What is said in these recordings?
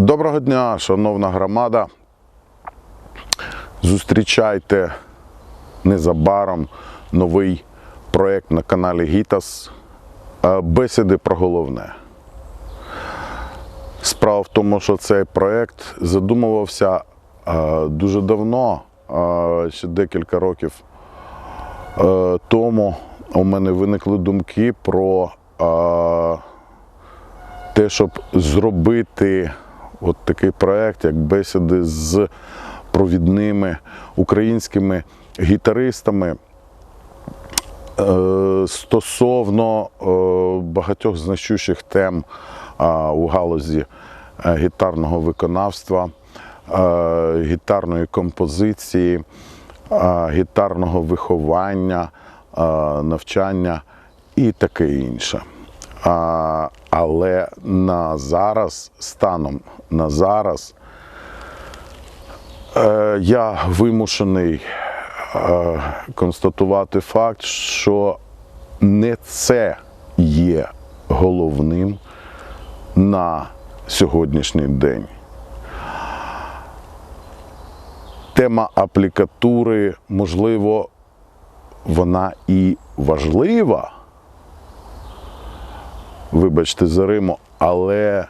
Доброго дня, шановна громада. Зустрічайте незабаром новий проєкт на каналі Гітас е, Бесіди про головне. Справа в тому, що цей проєкт задумувався е, дуже давно, е, ще декілька років тому у мене виникли думки про те, щоб зробити от такий проєкт, як бесіди з провідними українськими гітаристами е, стосовно е, багатьох значущих тем е, у галузі гітарного виконавства, гітарної композиції, гітарного виховання, навчання і таке інше. А, але на зараз, станом на зараз, е, я вимушений е, констатувати факт, що не це є головним на сьогоднішній день. Тема аплікатури, можливо, вона і важлива вибачте за Риму, але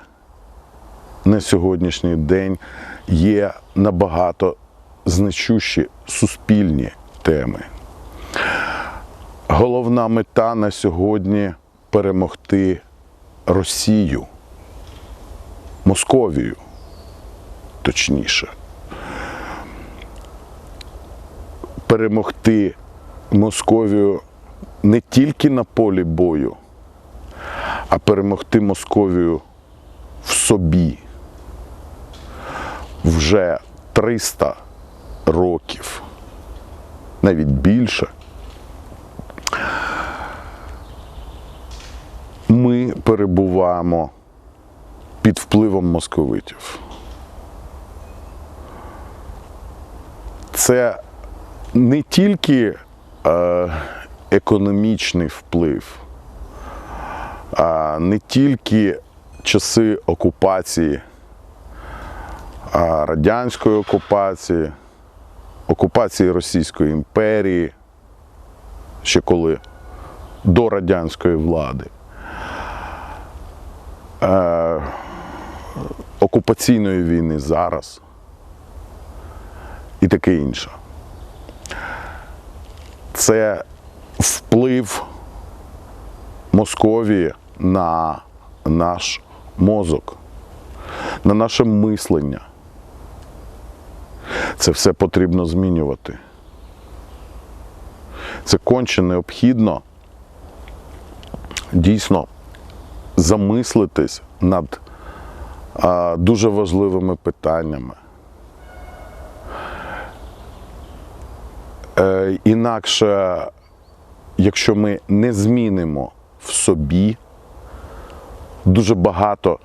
на сьогоднішній день є набагато значущі суспільні теми. Головна мета на сьогодні перемогти Росію, Московію, точніше. Перемогти Московію не тільки на полі бою, а перемогти Московію в собі вже 300 років, навіть більше. Ми перебуваємо під впливом московитів. Це не тільки е, економічний вплив не тільки часи окупації, радянської окупації, окупації Російської імперії, ще коли до радянської влади, окупаційної війни зараз і таке інше. Це вплив Московії на наш мозок, на наше мислення. Це все потрібно змінювати. Це конче необхідно дійсно замислитись над а, дуже важливими питаннями. Е, інакше, якщо ми не змінимо в собі дуже багато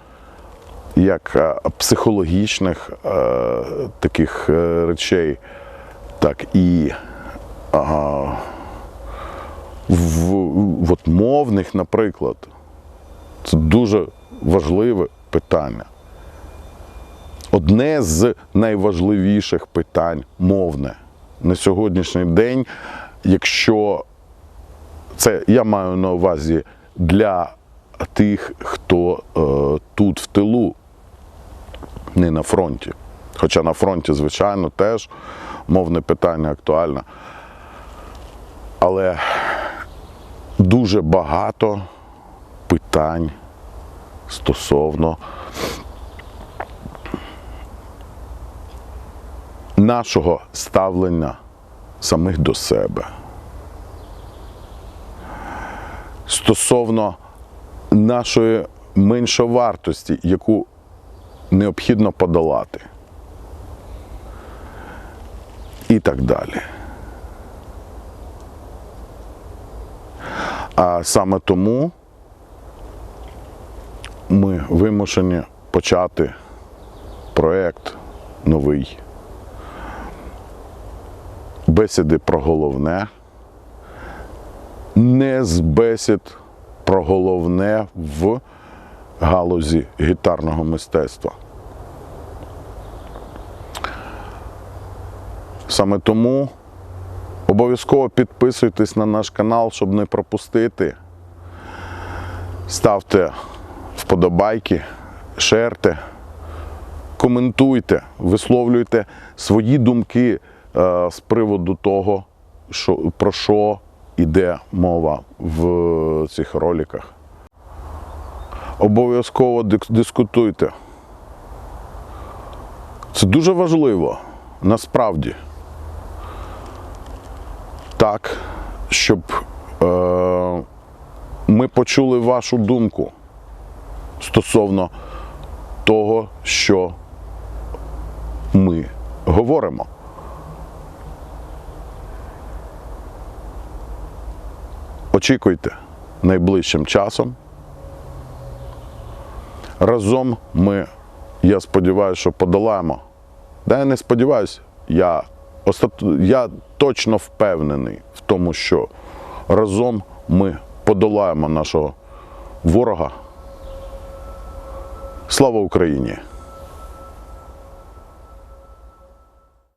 як е, психологічних е, таких е, речей, так і в, в, от мовних, наприклад. Це дуже важливе питання. Одне з найважливіших питань мовне на сьогоднішній день, якщо це я маю на увазі для тих, хто е, тут в тилу, не на фронті. Хоча на фронті, звичайно, теж мовне питання актуальне. Але дуже багато питань стосовно нашого ставлення самих до себе. Стосовно нашої меншовартості, яку необхідно подолати. І так далі. А саме тому ми вимушені почати проєкт новий. Бесіди про головне. Не з бесід про головне в галузі гітарного мистецтва. Саме тому обов'язково підписуйтесь на наш канал, щоб не пропустити. Ставте вподобайки, шерте, коментуйте, висловлюйте свої думки е, з приводу того, про що йде мова в цих роликах. Обов'язково дискутуйте. Це дуже важливо, насправді. Так, щоб е, ми почули вашу думку стосовно того, що ми говоримо. Очікуйте найближчим часом. Разом ми, я сподіваюся, що подолаємо. Да я не сподіваюся, я, остат... я точно впевнений в тому, що разом ми подолаємо нашого ворога. Слава Україні!